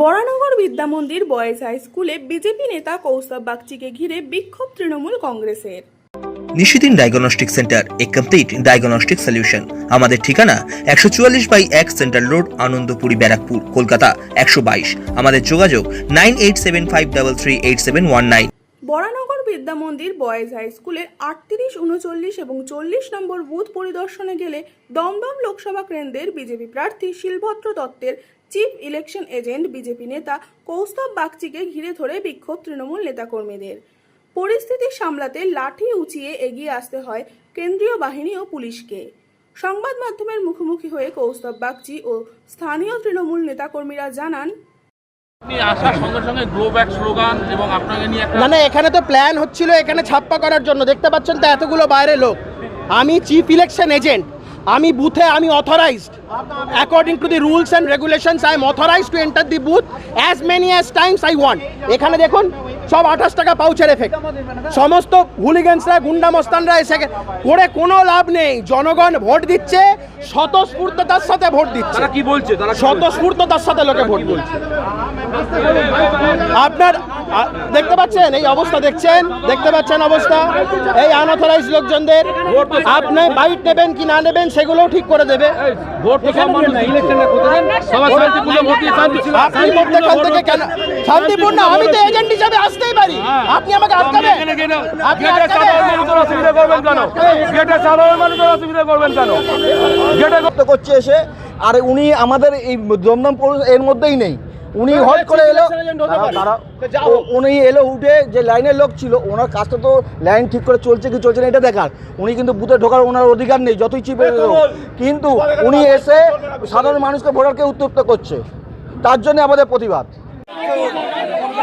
Baranagar Vidyamandir boys high স্কুলে BJP নেতা কৌস্তব বাগচিকে ঘিরে বিক্ষোভ তৃণমূল কংগ্রেসের। Nishidin diagnostic centre a complete diagnostic solution আমাদের ঠিকানা একশো চুয়াল্লিশ বাই এক সেন্ট্রাল রোড আনন্দপুরি ব্যারাকপুর কলকাতা একশো বাইশ। আমাদের যোগাযোগ nine eight seven five double three eight seven one nine. Baranagar Vidyamandir boys high স্কুলের আটত্রিশ, উনচল্লিশ এবং চল্লিশ নম্বর বুথ পরিদর্শনে গেলে দমদম লোকসভা কেন্দ্রের বিজেপি প্রার্থী শিলভদ্র দত্তের চিফ ইলেকশন এজেন্ট বিজেপি নেতা কৌস্তব বাগচিকে ঘিরে ধরে বিক্ষোভ তৃণমূল নেতাকর্মীদের। পরিস্থিতি সামলাতে লাঠি উঁচিয়ে এগিয়ে আসতে হয় কেন্দ্রীয় বাহিনী ও পুলিশকে। সংবাদ মাধ্যমের মুখোমুখি হয়ে কৌস্তব বাগচি ও স্থানীয় তৃণমূল নেতাকর্মীরা জানান না না, এখানে তো প্ল্যান হচ্ছিল এখানে ছাপ্পা করার জন্য। দেখতে পাচ্ছেন তো এতগুলো বাইরে লোক। আমি চিফ ইলেকশন এজেন্ট আমি বুথে আমি authorised according to the rules and regulations I am authorise to enter the booth as many as times I want এখানে দেখুন সব আঠাশ টাকা পাউচের এফেক্ট সমস্ত হুলিগেন্সরা গুন্ডা মস্তানরা এসে করে কোনো লাভ নেই। জনগণ ভোট দিচ্ছে স্বতঃস্ফূর্ততার সাথে ভোট দিচ্ছে। তারা কি বলছে? স্বতঃস্ফূর্ততার সাথে লোকে ভোট বলছে। আপনার দেখতে পাচ্ছেন? এই অবস্থা দেখছেন? দেখতে পাচ্ছেন অবস্থা? এই আনঅথরাইজ লোকজনদের। আপনি বাইট নেবেন কি না নেবেন সেগুলোও ঠিক করে দেবে। ভোট তো সব মানুষ ইলেকশনটা করতে দেন সবাই শান্তিপূর্ণ ভোট দিয়ে শান্তি ছিল আপনি মধ্যখান থেকে কেন শান্তিপূর্ণ আমি তো এজেন্ট হিসাবে আসতেই পারি আপনি আমাকে আটকাবেন আপনি আটকাবেন করতে করছে এসে আর উনি আমাদের এই দমদম পৌর এর মধ্যেই নেই। উনি হট করে এলো। উনি এলো উঠে যে লাইনের লোক ছিল ওনার কাজটা তো লাইন ঠিক করে চলছে কি চলছে না এটা দেখার। উনি কিন্তু বুথে ঢোকার ওনার অধিকার নেই যতই চিপে কিন্তু উনি এসে সাধারণ মানুষকে ভোটারকে উত্তপ্ত করছে। তার জন্য আমাদের প্রতিবাদ।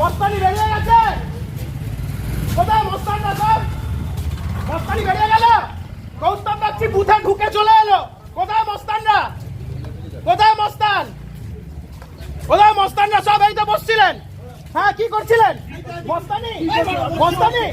মস্তানি বেরিয়ে গেছে। কোথায় মস্তানরা সব মস্তানি বেরিয়ে গেল। কৌস্তব বাগচি বুথে ঢুকে চলে এলো। কোথায় মস্তানরা? কোথায় মস্তান? কোথায় মস্তানরা সব এই তো বসছিলেন। হ্যাঁ কি করছিলেন? মস্তানি? মস্তানি?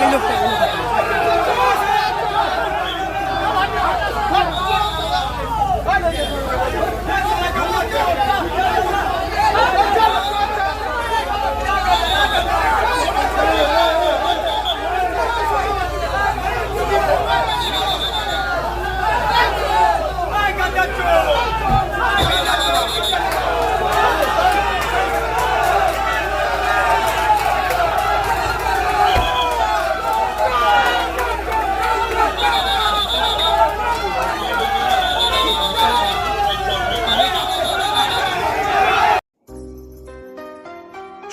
Carlos pregunta.